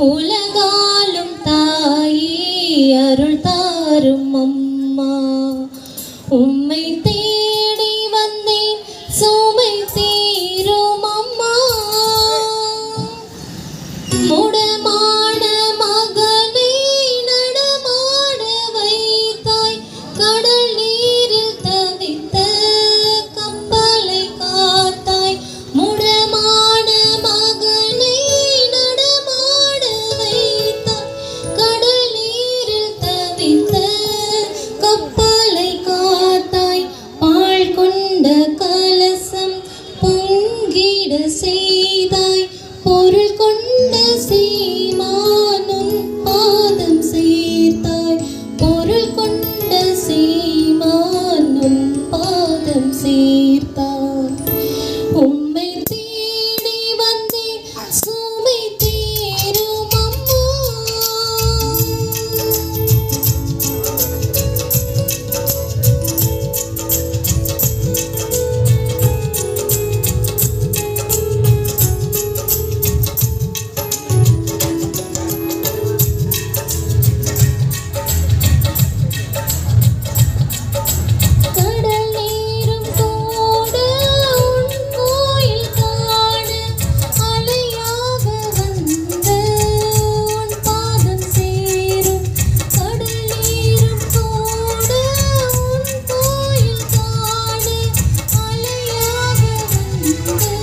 உலகாலும் தாயே அருள் தாரும் அம்மா. உம்மை தே செய்தாய் பொருள் கொண்டு செய் Thank you.